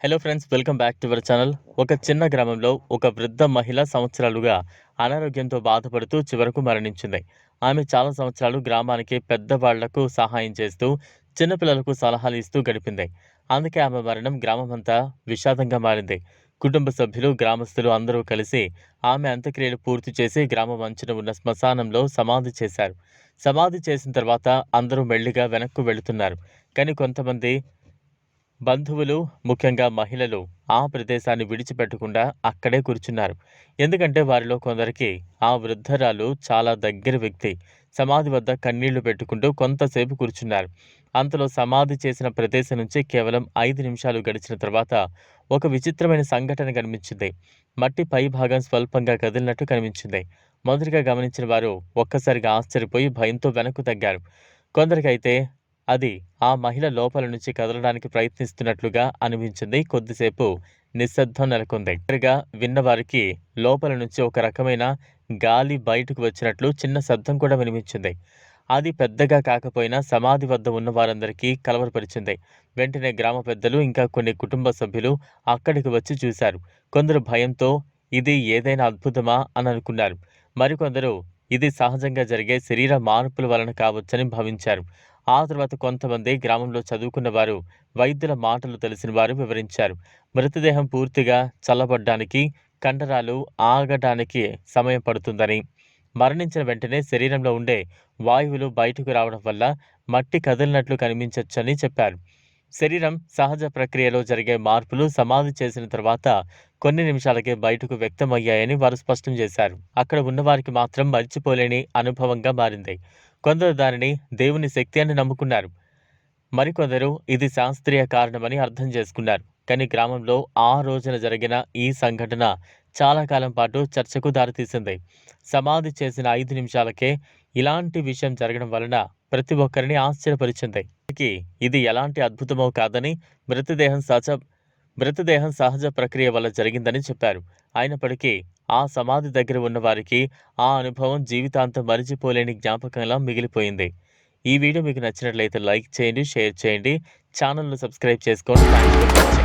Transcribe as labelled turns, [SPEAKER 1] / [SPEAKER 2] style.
[SPEAKER 1] Hello friends welcome back to our channel ఒక చిన్న గ్రామంలో ఒక వృద్ధ మహిళ సంవత్సరాలుగా అనారోగ్యంతో బాధపడుతూ చివరకు మరణించింది. ఆమె చాలా సంవత్సరాలు గ్రామానికి పెద్దవాళ్ళకు సహాయం చేస్తూ చిన్నపిల్లలకు సలహాలు ఇస్తూ గడిపింది. అందుకే ఆమె మరణం గ్రామమంతా విషాదంగా మారింది. కుటుంబ సభ్యులు గ్రామస్తులు అందరూ కలిసి ఆమె అంత్యక్రియలు పూర్తి చేసి గ్రామం అంచున ఉన్న శ్మశానంలో సమాధి చేశారు. సమాధి చేసిన తర్వాత అందరూ మెల్లిగా వెనక్కు వెళుతున్నారు. కానీ కొంతమంది బంధువులు ముఖ్యంగా మహిళలు ఆ ప్రదేశాన్ని విడిచిపెట్టకుండా అక్కడే కూర్చున్నారు. ఎందుకంటే వారిలో కొందరికి ఆ వృద్ధరాలు చాలా దగ్గర వ్యక్తి. సమాధి వద్ద కన్నీళ్ళు పెట్టుకుంటూ కొంతసేపు కూర్చున్నారు. అంతలో సమాధి చేసిన ప్రదేశం నుంచి కేవలం ఐదు నిమిషాలు గడిచిన తర్వాత ఒక విచిత్రమైన సంఘటన కనిపించింది. మట్టి పై భాగం స్వల్పంగా కదిలినట్టు కనిపించింది. మొదటిగా గమనించిన వారు ఒక్కసారిగా ఆశ్చర్యపోయి భయంతో వెనక్కు తగ్గారు. కొందరికైతే అది ఆ మహిళ లోపల నుంచి కదలడానికి ప్రయత్నిస్తున్నట్లుగా అనిపించింది. కొద్దిసేపు నిశ్శబ్దం నెలకొంది. దగ్గరగా విన్నవారికి లోపల నుంచి ఒక రకమైన గాలి బయటకు వచ్చినట్లు చిన్న శబ్దం కూడా వినిపించింది. అది పెద్దగా కాకపోయినా సమాధి వద్ద ఉన్న వారందరికీ కలవరపరిచింది. వెంటనే గ్రామ పెద్దలు ఇంకా కొన్ని కుటుంబ సభ్యులు అక్కడికి వచ్చి చూశారు. కొందరు భయంతో ఇది ఏదైనా అద్భుతమా? అని అనుకున్నారు. మరికొందరు ఇది సహజంగా జరిగే శరీర మార్పుల వలన కావచ్చని భావించారు. ఆ తర్వాత కొంతమంది గ్రామంలో చదువుకున్న వారు వైద్యుల మాటలు తెలిసిన వారు వివరించారు. మృతదేహం పూర్తిగా చల్లబడ్డానికి కండరాలు ఆగడానికి సమయం పడుతుందని మరణించిన వెంటనే శరీరంలో ఉండే వాయువులు బయటకు రావడం వల్ల మట్టి కదిలినట్లు కనిపించవచ్చని చెప్పారు. శరీరం సహజ ప్రక్రియలో జరిగే మార్పులు సమాధి చేసిన తర్వాత కొన్ని నిమిషాలకే బయటకు వ్యక్తమయ్యాయని వారు స్పష్టం చేశారు. అక్కడ ఉన్నవారికి మాత్రం మర్చిపోలేని అనుభవంగా మారింది. కొందరు దానిని దేవుని శక్తి అని నమ్ముకున్నారు. మరికొందరు ఇది శాస్త్రీయ కారణమని అర్థం చేసుకున్నారు. కానీ గ్రామంలో ఆ రోజున జరిగిన ఈ సంఘటన చాలా కాలం పాటు చర్చకు దారితీసింది. సమాధి చేసిన ఐదు నిమిషాలకే ఇలాంటి విషయం జరగడం వలన ప్రతి ఒక్కరిని ఆశ్చర్యపరిచింది. ఇది ఎలాంటి అద్భుతమో కాదని మృతదేహం సహజ మృతదేహం సహజ ప్రక్రియ వల్ల జరిగిందని చెప్పారు. అయినప్పటికీ ఆ సమాధి దగ్గర ఉన్న వారికి ఆ అనుభవం జీవితాంతం మరిచిపోలేని జ్ఞాపకంలా మిగిలిపోయింది. ఈ వీడియో మీకు నచ్చినట్లయితే లైక్ చేయండి షేర్ చేయండి. ఛానల్ను సబ్స్క్రైబ్ చేసుకోండి.